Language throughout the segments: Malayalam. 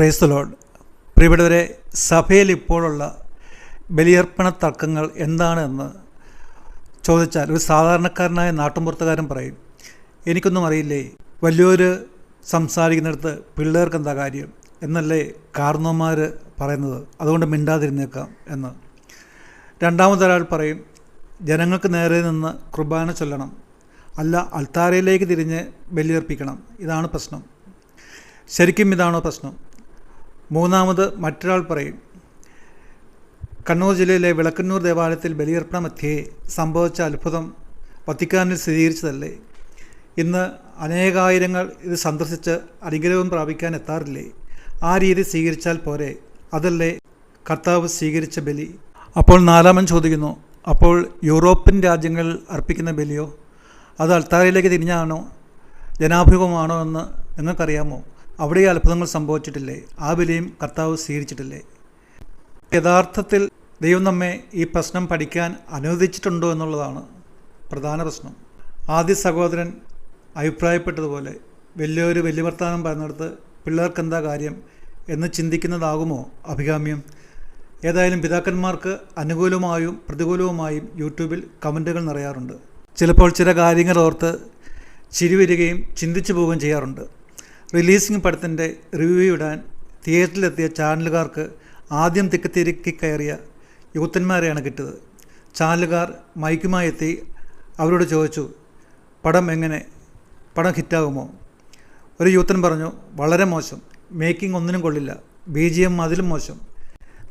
പ്രേസ് ലോഡ് പ്രിയപ്പെട്ടവരെ സഭയിൽ ഇപ്പോഴുള്ള ബലിയർപ്പണ തർക്കങ്ങൾ എന്താണെന്ന് ചോദിച്ചാൽ ഒരു സാധാരണക്കാരനായ നാട്ടുമ്പുറത്തുകാരൻ പറയും എനിക്കൊന്നും അറിയില്ലേ? വലിയൊരു സംസാരിക്കുന്നിടത്ത് പിള്ളേർക്ക് എന്താ കാര്യം? എന്നല്ലേ കാർന്നോന്മാർ പറയുന്നത്. അതുകൊണ്ട് മിണ്ടാതിരുന്നേക്കാം എന്ന്. രണ്ടാമതൊരാൾ പറയും ജനങ്ങൾക്ക് നേരെ നിന്ന് കുർബാന ചൊല്ലണം. അല്ല അൾത്താരയിലേക്ക് തിരിഞ്ഞ് ബലിയർപ്പിക്കണം. ഇതാണ് പ്രശ്നം. ശരിക്കും ഇതാണോ പ്രശ്നം? മൂന്നാമത് മറ്റൊരാൾ പറയും കണ്ണൂർ ജില്ലയിലെ വിളക്കന്നൂർ ദേവാലയത്തിൽ ബലിയർപ്പണ മധ്യേ സംഭവിച്ച അത്ഭുതം വത്തിക്കാനിൽ സ്ഥിരീകരിച്ചതല്ലേ? ഇന്ന് അനേകായിരങ്ങൾ ഇത് സന്ദർശിച്ച് അനുഗ്രഹം പ്രാപിക്കാൻ എത്താറില്ലേ? ആ രീതി സ്വീകരിച്ചാൽ പോരെ അതല്ലേ കർത്താവ് സ്വീകരിച്ച ബലി? അപ്പോൾ നാലാമൻ ചോദിക്കുന്നു അപ്പോൾ യൂറോപ്യൻ രാജ്യങ്ങൾ അർപ്പിക്കുന്ന ബലിയോ? അത് അൾത്താരയിലേക്ക് തിരിഞ്ഞാണോ? ജനാഭിമുഖമാണോ എന്ന് നിങ്ങൾക്കറിയാമോ? അവിടെ അത്ഭുതങ്ങൾ സംഭവിച്ചിട്ടില്ലേ? ആ ബലിയും കർത്താവ് സ്വീകരിച്ചിട്ടില്ലേ? യഥാർത്ഥത്തിൽ ദൈവം നമ്മെ ഈ പ്രശ്നം പഠിക്കാൻ അനുവദിച്ചിട്ടുണ്ടോ എന്നുള്ളതാണ് പ്രധാന പ്രശ്നം. ആദ്യ സഹോദരൻ അഭിപ്രായപ്പെട്ടതുപോലെ വലിയൊരു വലിയ വർത്തമാനം പറഞ്ഞെടുത്ത് പിള്ളേർക്ക് എന്താ കാര്യം എന്ന് ചിന്തിക്കുന്നതാകുമോ അഭികാമ്യം? ഏതായാലും പിതാക്കന്മാർക്ക് അനുകൂലമായും പ്രതികൂലവുമായും യൂട്യൂബിൽ കമന്റുകൾ നിറയാറുണ്ട്. ചിലപ്പോൾ ചില കാര്യങ്ങൾ ഓർത്ത് ചിരി വരികയും ചിന്തിച്ചു പോവുകയും ചെയ്യാറുണ്ട്. റിലീസിംഗ് പടത്തിന്റെ റിവ്യൂ ഇടാൻ തിയേറ്ററിലെത്തിയ ചാനലുകാർക്ക് ആദ്യം തിക്കത്തിരക്കി കയറിയ യൂത്തന്മാരെയാണ് കിട്ടിയത്. ചാനലുകാർ മൈക്കുമായി എത്തി അവരോട് ചോദിച്ചു പടം എങ്ങനെ? പടം ഹിറ്റാകുമോ? ഒരു യൂത്തൻ പറഞ്ഞു വളരെ മോശം. മേക്കിംഗ് ഒന്നിനും കൊള്ളില്ല. ബി ജി എം അതിലും മോശം.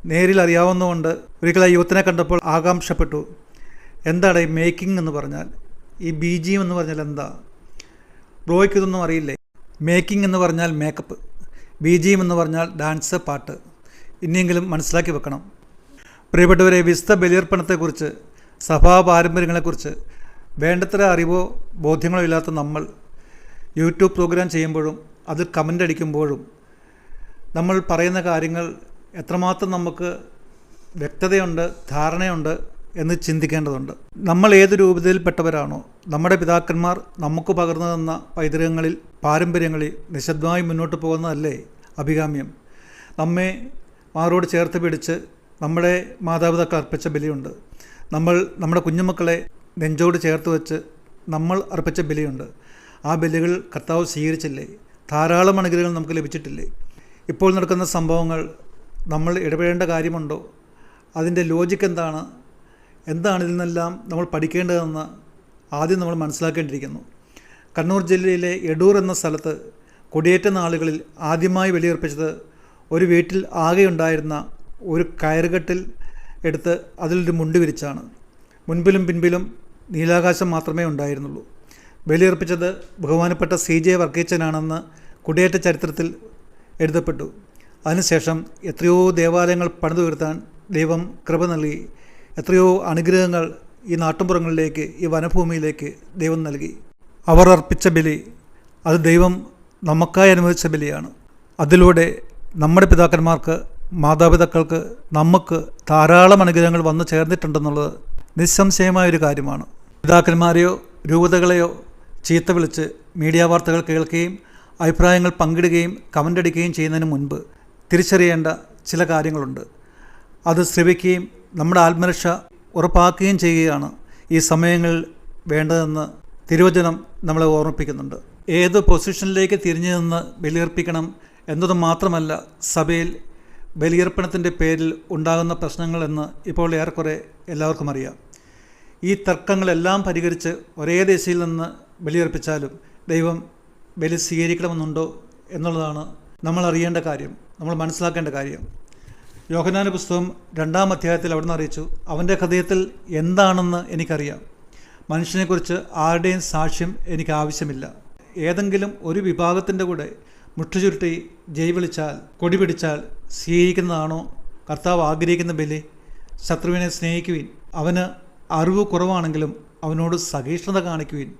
നേരിൽ അറിയാവുന്നതുകൊണ്ട് ഒരിക്കൽ ആ യൂത്തിനെ കണ്ടപ്പോൾ ആകാംക്ഷപ്പെട്ടു. എന്താണ് ഈ മേക്കിംഗ് എന്ന് പറഞ്ഞാൽ? ഈ ബി ജി എം എന്ന് പറഞ്ഞാൽ എന്താ? ബ്രോയ്ക്ക് ഇതൊന്നും അറിയില്ലേ? മേക്കിംഗ് എന്ന് പറഞ്ഞാൽ മേക്കപ്പ് ബി ജി എം എന്ന് പറഞ്ഞാൽ ഡാൻസ് പാട്ട്. ഇനിയെങ്കിലും മനസ്സിലാക്കി വെക്കണം. പ്രിയപ്പെട്ടവരെ വിശുദ്ധ ബലിയർപ്പണത്തെക്കുറിച്ച് സഭാ പാരമ്പര്യങ്ങളെക്കുറിച്ച് വേണ്ടത്ര അറിവോ ബോധ്യങ്ങളോ ഇല്ലാത്ത നമ്മൾ യൂട്യൂബ് പ്രോഗ്രാം ചെയ്യുമ്പോഴും അതിൽ കമന്റ് അടിക്കുമ്പോഴും നമ്മൾ പറയുന്ന കാര്യങ്ങൾ എത്രമാത്രം നമുക്ക് വ്യക്തതയുണ്ട് ധാരണയുണ്ട് എന്ന് ചിന്തിക്കേണ്ടതുണ്ട്. നമ്മൾ ഏത് രൂപതയിൽപ്പെട്ടവരാണോ നമ്മുടെ പിതാക്കന്മാർ നമുക്ക് പകർന്നു തന്ന പൈതൃകങ്ങളിൽ പാരമ്പര്യങ്ങളിൽ നിശബ്ദമായി മുന്നോട്ട് പോകുന്നതല്ലേ അഭികാമ്യം? നമ്മെ മാറോട് ചേർത്ത് പിടിച്ച് നമ്മുടെ മാതാപിതാക്കൾ അർപ്പിച്ച ബലിയുണ്ട്. നമ്മൾ നമ്മുടെ കുഞ്ഞുമക്കളെ നെഞ്ചോട് ചേർത്ത് വെച്ച് നമ്മൾ അർപ്പിച്ച ബലിയുണ്ട്. ആ ബലികൾ കർത്താവ് സ്വീകരിച്ചില്ലേ? ധാരാളം അനുഗ്രഹങ്ങൾ നമുക്ക് ലഭിച്ചിട്ടില്ലേ? ഇപ്പോൾ നടക്കുന്ന സംഭവങ്ങൾ നമ്മൾ ഇടപെടേണ്ട കാര്യമുണ്ടോ? അതിന്റെ ലോജിക്ക് എന്താണ്? എന്താണ് ഇതിൽ നിന്നെല്ലാം നമ്മൾ പഠിക്കേണ്ടതെന്ന് ആദ്യം നമ്മൾ മനസ്സിലാക്കേണ്ടിയിരിക്കുന്നു. കണ്ണൂർ ജില്ലയിലെ എടൂർ എന്ന സ്ഥലത്ത് കൊടിയേറ്റ നാളുകളിൽ ആദ്യമായി വെളിയുറപ്പിച്ചത് ഒരു വീട്ടിൽ ആകെയുണ്ടായിരുന്ന ഒരു കയറുകെട്ടിൽ എടുത്ത് അതിലൊരു മുണ്ട് വിരിച്ചാണ്. മുൻപിലും പിൻപിലും നീലാകാശം മാത്രമേ ഉണ്ടായിരുന്നുള്ളൂ. ബലിയർപ്പിച്ചത് ബഹുമാനപ്പെട്ട സി ജെ വർഗീച്ചനാണെന്ന് കുടിയേറ്റ ചരിത്രത്തിൽ എഴുതപ്പെട്ടു. അതിനുശേഷം എത്രയോ ദേവാലയങ്ങൾ പണിതു ഉയർത്താൻ ദൈവം കൃപ നൽകി. എത്രയോ അനുഗ്രഹങ്ങൾ ഈ നാട്ടുമ്പുറങ്ങളിലേക്ക് ഈ വനഭൂമിയിലേക്ക് ദൈവം നൽകി. അവർ അർപ്പിച്ച ബലി അത് ദൈവം നമുക്കായി അനുവദിച്ച ബലിയാണ്. അതിലൂടെ നമ്മുടെ പിതാക്കന്മാർക്ക് മാതാപിതാക്കൾക്ക് നമുക്ക് ധാരാളം അനുഗ്രഹങ്ങൾ വന്നു ചേർന്നിട്ടുണ്ടെന്നുള്ളത് നിസ്സംശയമായ ഒരു കാര്യമാണ്. പിതാക്കന്മാരെയോ രൂപതകളെയോ ചീത്ത വിളിച്ച് മീഡിയ വാർത്തകൾ കേൾക്കുകയും അഭിപ്രായങ്ങൾ പങ്കിടുകയും കമന്റ് അടിക്കുകയും ചെയ്യുന്നതിന് മുൻപ് തിരിച്ചറിയേണ്ട ചില കാര്യങ്ങളുണ്ട്. അത് ശ്രവിക്കുകയും നമ്മുടെ ആത്മരക്ഷ ഉറപ്പാക്കുകയും ചെയ്യുകയാണ് ഈ സമയങ്ങളിൽ വേണ്ടതെന്ന് തിരുവചനം നമ്മളെ ഓർമ്മിപ്പിക്കുന്നുണ്ട്. ഏത് പൊസിഷനിലേക്ക് തിരിഞ്ഞു നിന്ന് ബലിയർപ്പിക്കണം എന്നത് മാത്രമല്ല സഭയിൽ ബലിയർപ്പണത്തിന്റെ പേരിൽ ഉണ്ടാകുന്ന പ്രശ്നങ്ങളെന്ന് ഇപ്പോൾ ഏറെക്കുറെ എല്ലാവർക്കും അറിയാം. ഈ തർക്കങ്ങളെല്ലാം പരിഹരിച്ച് ഒരേ ദിശയിൽ നിന്ന് ബലിയർപ്പിച്ചാലും ദൈവം ബലി സ്വീകരിക്കണമെന്നുണ്ടോ എന്നുള്ളതാണ് നമ്മൾ അറിയേണ്ട കാര്യം നമ്മൾ മനസ്സിലാക്കേണ്ട കാര്യം. യോഹനാന പുസ്തകം രണ്ടാം അധ്യായത്തിൽ അവിടുന്ന് അറിയിച്ചു അവന്റെ ഹൃദയത്തിൽ എന്താണെന്ന് എനിക്കറിയാം. മനുഷ്യനെക്കുറിച്ച് ആരുടെയും സാക്ഷ്യം എനിക്ക് ആവശ്യമില്ല. ഏതെങ്കിലും ഒരു വിഭാഗത്തിന്റെ കൂടെ മുട്ടുചുരുട്ടി ജയ് വിളിച്ചാൽ കൊടി പിടിച്ചാൽ സ്വീകരിക്കുന്നതാണോ? കർത്താവ് ആഗ്രഹിക്കുന്ന ബലി ശത്രുവിനെ സ്നേഹിക്കുവിൻ. അവന് അറിവ് കുറവാണെങ്കിലും അവനോട് സഹിഷ്ണുത കാണിക്കുവിൻ.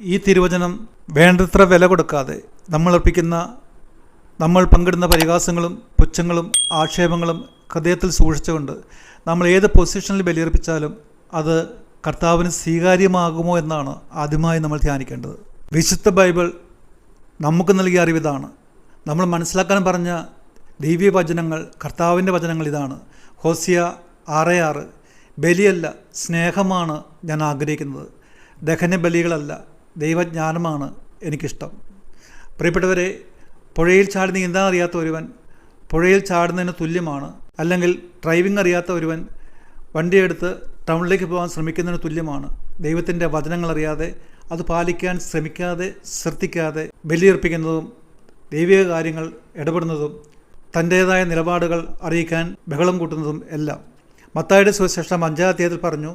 ഈ തിരുവചനം വേണ്ടത്ര വില കൊടുക്കാതെ നമ്മൾ അർപ്പിക്കുന്ന നമ്മൾ പങ്കിടുന്ന പരിഹാസങ്ങളും പുച്ഛങ്ങളും ആക്ഷേപങ്ങളും ഹൃദയത്തിൽ സൂക്ഷിച്ചുകൊണ്ട് നമ്മൾ ഏത് പൊസിഷനിൽ ബലിയർപ്പിച്ചാലും അത് കർത്താവിന് സ്വീകാര്യമാകുമോ എന്നാണ് ആദ്യമായി നമ്മൾ ധ്യാനിക്കേണ്ടത്. വിശുദ്ധ ബൈബിൾ നമുക്ക് നൽകിയ അറിവിതാണ് നമ്മൾ മനസ്സിലാക്കാൻ പറഞ്ഞ ദിവ്യവചനങ്ങൾ കർത്താവിന്റെ വചനങ്ങൾ ഇതാണ്. ഹോസിയ ആറ് ആറ് ബലിയല്ല സ്നേഹമാണ് ഞാൻ ആഗ്രഹിക്കുന്നത്. ദഹന ബലികളല്ല ദൈവജ്ഞാനമാണ് എനിക്കിഷ്ടം. പ്രിയപ്പെട്ടവരെ പുഴയിൽ ചാടുന്ന നീന്താൻ അറിയാത്ത ഒരുവൻ പുഴയിൽ ചാടുന്നതിന് തുല്യമാണ്. അല്ലെങ്കിൽ ഡ്രൈവിംഗ് അറിയാത്ത ഒരുവൻ വണ്ടിയെടുത്ത് ടൗണിലേക്ക് പോകാൻ ശ്രമിക്കുന്നതിന് തുല്യമാണ്. ദൈവത്തിന്റെ വചനങ്ങൾ അറിയാതെ അത് പാലിക്കാൻ ശ്രമിക്കാതെ ശ്രദ്ധിക്കാതെ ബലിയർപ്പിക്കുന്നതും ദൈവിക കാര്യങ്ങൾ ഇടപെടുന്നതും തന്റേതായ നിലപാടുകൾ അറിയിക്കാൻ ബഹളം കൂട്ടുന്നതും എല്ലാം. മത്തായുടെ സുവിശേഷം അഞ്ചാം അധ്യായത്തിൽ പറഞ്ഞു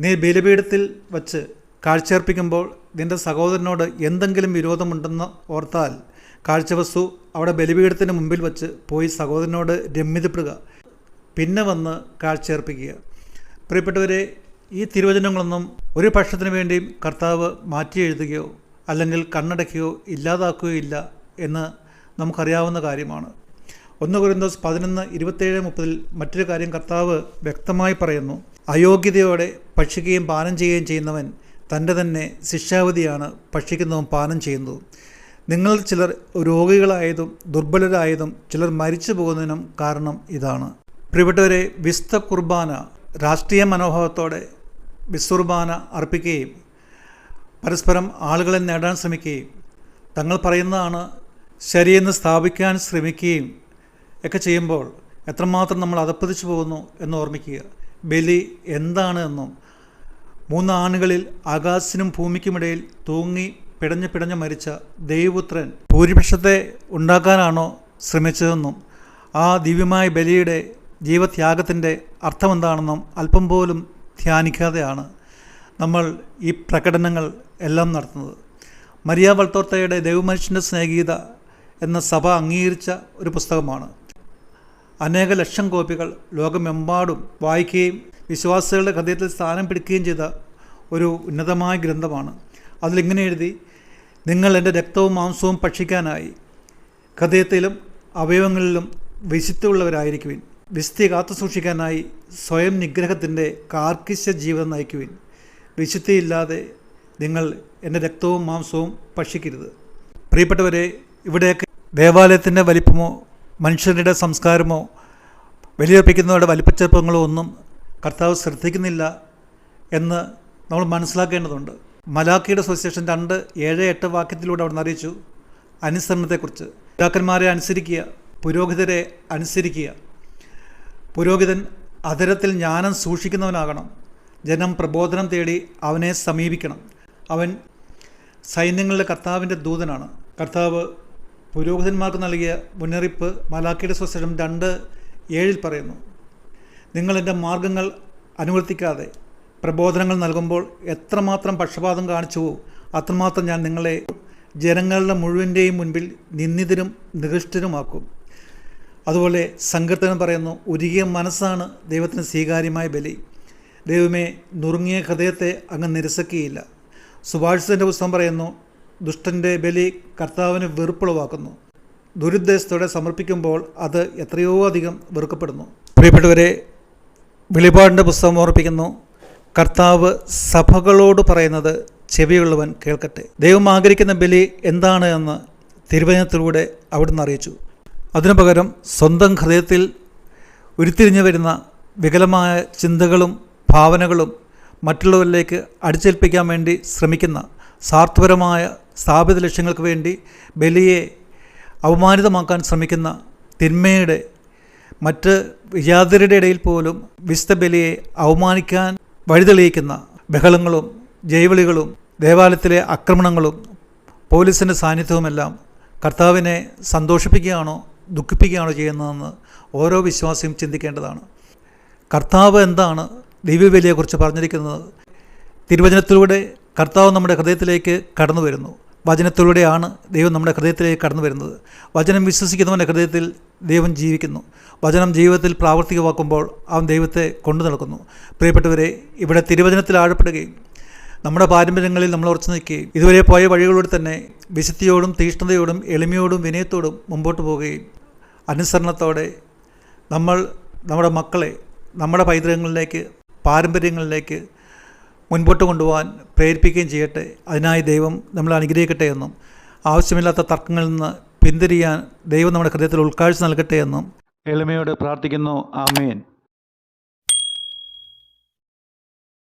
നീ ബലിപീഠത്തിൽ വച്ച് കാഴ്ചയർപ്പിക്കുമ്പോൾ നിന്റെ സഹോദരനോട് എന്തെങ്കിലും വിരോധമുണ്ടെന്ന് ഓർത്താൽ കാഴ്ചവസ്തു അവിടെ ബലിപീഠത്തിന് മുമ്പിൽ വച്ച് പോയി സഹോദരനോട് രമ്യതപ്പെടുക. പിന്നെ വന്ന് കാഴ്ചയർപ്പിക്കുക. പ്രിയപ്പെട്ടവരെ ഈ തിരുവചനങ്ങളൊന്നും ഒരു പക്ഷത്തിന് വേണ്ടിയും കർത്താവ് മാറ്റി എഴുതുകയോ അല്ലെങ്കിൽ കണ്ണടയ്ക്കുകയോ ഇല്ലാതാക്കുകയോ ഇല്ല എന്ന് നമുക്കറിയാവുന്ന കാര്യമാണ്. ഒന്ന് കുരുന്തോസ് പതിനൊന്ന് ഇരുപത്തേഴ് മുപ്പതിൽ മറ്റൊരു കാര്യം കർത്താവ് വ്യക്തമായി പറയുന്നു. അയോഗ്യതയോടെ ഭക്ഷിക്കുകയും പാനം ചെയ്യുകയും ചെയ്യുന്നവൻ തന്റെ തന്നെ ശിക്ഷാവധിയാണ് പക്ഷിക്കുന്നതും പാനം ചെയ്യുന്നതും. നിങ്ങൾ ചിലർ രോഗികളായതും ദുർബലരായതും ചിലർ മരിച്ചു പോകുന്നതിനും കാരണം ഇതാണ്. പ്രിയപ്പെട്ടവരെ വിസ്ത കുർബാന രാഷ്ട്രീയ മനോഭാവത്തോടെ വിസ്തുർബാന അർപ്പിക്കുകയും പരസ്പരം ആളുകളെ നേടാൻ ശ്രമിക്കുകയും തങ്ങൾ പറയുന്നതാണ് ശരിയെന്ന് സ്ഥാപിക്കാൻ ശ്രമിക്കുകയും ഒക്കെ ചെയ്യുമ്പോൾ എത്രമാത്രം നമ്മൾ അതപ്പതിച്ചു പോകുന്നു എന്ന് ഓർമ്മിക്കുക. ബലി എന്താണ് എന്നും മൂന്ന് ആണുകളിൽ ആകാശിനും ഭൂമിക്കുമിടയിൽ തൂങ്ങി പിടഞ്ഞ് പിടഞ്ഞ് മരിച്ച ദേവപുത്രൻ ഭൂരിപക്ഷത്തെ ഉണ്ടാക്കാനാണോ ശ്രമിച്ചതെന്നും ആ ദിവ്യമായ ബലിയുടെ ജീവത്യാഗത്തിന്റെ അർത്ഥമെന്താണെന്നും അല്പം പോലും ധ്യാനിക്കാതെയാണ് നമ്മൾ ഈ പ്രകടനങ്ങൾ എല്ലാം നടത്തുന്നത്. മരിയ വൾത്തോർത്തയുടെ ദൈവമനുഷ്യന്റെ സ്നേഹീത എന്ന സഭ അംഗീകരിച്ച ഒരു പുസ്തകമാണ്. അനേക ലക്ഷം കോപ്പികൾ ലോകമെമ്പാടും വായിക്കുകയും വിശ്വാസികളുടെ ഹൃദയത്തിൽ സ്ഥാനം പിടിക്കുകയും ചെയ്ത ഒരു ഉന്നതമായ ഗ്രന്ഥമാണ്. അതിലിങ്ങനെ എഴുതി നിങ്ങൾ എന്റെ രക്തവും മാംസവും ഭക്ഷിക്കാനായി ഹൃദയത്തിലും അവയവങ്ങളിലും വിശുദ്ധമുള്ളവരായിരിക്കുവിൻ. വിശുദ്ധി കാത്തു സൂക്ഷിക്കാനായി സ്വയം നിഗ്രഹത്തിന്റെ കാർക്കിശ ജീവിതം നയിക്കുവിൻ. വിശുദ്ധിയില്ലാതെ നിങ്ങൾ എന്റെ രക്തവും മാംസവും ഭക്ഷിക്കരുത്. പ്രിയപ്പെട്ടവരെ ഇവിടെയൊക്കെ ദേവാലയത്തിന്റെ വലിപ്പമോ മനുഷ്യരുടെ സംസ്കാരമോ വലിയർപ്പിക്കുന്നവരുടെ വലിപ്പച്ചെറുപ്പങ്ങളോ ഒന്നും കർത്താവ് ശ്രദ്ധിക്കുന്നില്ല എന്ന് നമ്മൾ മനസ്സിലാക്കേണ്ടതുണ്ട്. മലാക്കിയുടെ അസോസിയേഷൻ രണ്ട് ഏഴ് എട്ട് വാക്യത്തിലൂടെ അവിടെ അറിയിച്ചു. അനുസരണത്തെക്കുറിച്ച്. പിതാക്കന്മാരെ അനുസരിക്കുക പുരോഹിതരെ അനുസരിക്കുക. പുരോഹിതൻ അതരത്തിൽ ജ്ഞാനം സൂക്ഷിക്കുന്നവനാകണം. ജനം പ്രബോധനം തേടി അവനെ സമീപിക്കണം. അവൻ സൈന്യങ്ങളുടെ കർത്താവിന്റെ ദൂതനാണ്. കർത്താവ് പുരോഹിതന്മാർക്ക് നൽകിയ മുന്നറിയിപ്പ് മലാക്കിയുടെ സ്വശേഷം രണ്ട് ഏഴിൽ പറയുന്നു. നിങ്ങൾ എന്റെ മാർഗങ്ങൾ അനുവർത്തിക്കാതെ പ്രബോധനങ്ങൾ നൽകുമ്പോൾ എത്രമാത്രം പക്ഷപാതം കാണിച്ചുവോ അത്രമാത്രം ഞാൻ നിങ്ങളെ ജനങ്ങളുടെ മുഴുവന്റെയും മുൻപിൽ നിന്ദിതരും നികൃഷ്ടരുമാക്കും. അതുപോലെ സങ്കീർത്തനം പറയുന്നു ഉരുകിയ മനസ്സാണ് ദൈവത്തിന് സ്വീകാര്യമായ ബലി. ദൈവമേ നുറുങ്ങിയ ഹൃദയത്തെ അങ്ങ് നിരസിക്കുകയില്ല. സുഭാഷിതന്റെ പുസ്തകം പറയുന്നു ദുഷ്ടന്റെ ബലി കർത്താവിന് വെറുപ്പുളവാക്കുന്നു. ദുരുദ്ദേശത്തോടെ സമർപ്പിക്കുമ്പോൾ അത് എത്രയോ അധികം വെറുക്കപ്പെടുന്നു. പ്രിയപ്പെട്ടവരെ വെളിപാടിന്റെ പുസ്തകം ഓർപ്പിക്കുന്നു കർത്താവ് സഭകളോട് പറയുന്നത് ചെവിയുള്ളവൻ കേൾക്കട്ടെ. ദൈവം ആഗ്രഹിക്കുന്ന ബലി എന്താണ് എന്ന് തിരുവചനത്തിലൂടെ അവിടുന്ന് അറിയിച്ചു. അതിനു പകരം സ്വന്തം ഹൃദയത്തിൽ ഉരുത്തിരിഞ്ഞു വരുന്ന വികലമായ ചിന്തകളും ഭാവനകളും മറ്റുള്ളവരിലേക്ക് അടിച്ചേൽപ്പിക്കാൻ വേണ്ടി ശ്രമിക്കുന്ന സാർത്ഥപരമായ സ്ഥാപിത ലക്ഷ്യങ്ങൾക്ക് വേണ്ടി ബലിയെ അവമാനിതമാക്കാൻ ശ്രമിക്കുന്ന തിന്മയുടെ മറ്റ് വിജാതരുടെ ഇടയിൽ പോലും വിശുദ്ധ ബലിയെ അവമാനിക്കാൻ വഴിതെളിയിക്കുന്ന ബഹളങ്ങളും ജൈവളികളും ദേവാലയത്തിലെ ആക്രമണങ്ങളും പോലീസിന്റെ സാന്നിധ്യവുമെല്ലാം കർത്താവിനെ സന്തോഷിപ്പിക്കുകയാണോ ദുഃഖിപ്പിക്കുകയാണോ ചെയ്യുന്നതെന്ന് ഓരോ വിശ്വാസിയും ചിന്തിക്കേണ്ടതാണ്. കർത്താവ് എന്താണ് ദിവ്യബലിയെക്കുറിച്ച് പറഞ്ഞിരിക്കുന്നത്? തിരുവചനത്തിലൂടെ കർത്താവ് നമ്മുടെ ഹൃദയത്തിലേക്ക് കടന്നു വരുന്നു വചനത്തിലൂടെയാണ് ദൈവം നമ്മുടെ ഹൃദയത്തിലേക്ക് കടന്നു വരുന്നത്. വചനം വിശ്വസിക്കുന്നവന്റെ ഹൃദയത്തിൽ ദൈവം ജീവിക്കുന്നു. വചനം ജീവിതത്തിൽ പ്രാവർത്തികമാക്കുമ്പോൾ അവൻ ദൈവത്തെ കൊണ്ടു നടക്കുന്നു. പ്രിയപ്പെട്ടവരെ ഇവിടെ തിരുവചനത്തിൽ ആഴപ്പെടുകയും നമ്മുടെ പാരമ്പര്യങ്ങളിൽ നമ്മൾ ഉറച്ചു നിൽക്കുകയും ഇതുവരെ പോയ വഴികളിലൂടെ തന്നെ വിശുദ്ധിയോടും തീഷ്ണതയോടും എളിമയോടും വിനയത്തോടും മുമ്പോട്ട് പോവുകയും അനുസരണത്തോടെ നമ്മൾ നമ്മുടെ മക്കളെ നമ്മുടെ പൈതൃകങ്ങളിലേക്ക് പാരമ്പര്യങ്ങളിലേക്ക് മുൻപോട്ട് കൊണ്ടുപോകാൻ പ്രേരിപ്പിക്കുകയും ചെയ്യട്ടെ. അതിനായി ദൈവം നമ്മളെ അനുഗ്രഹിക്കട്ടെ എന്നും ആവശ്യമില്ലാത്ത തർക്കങ്ങളിൽ നിന്ന് പിന്തിരിയാൻ ദൈവം നമ്മുടെ ഹൃദയത്തിൽ ഉൾക്കാഴ്ച നൽകട്ടെ എന്നും. എളിമയോട് പ്രാർത്ഥിക്കുന്നു. ആമേൻ.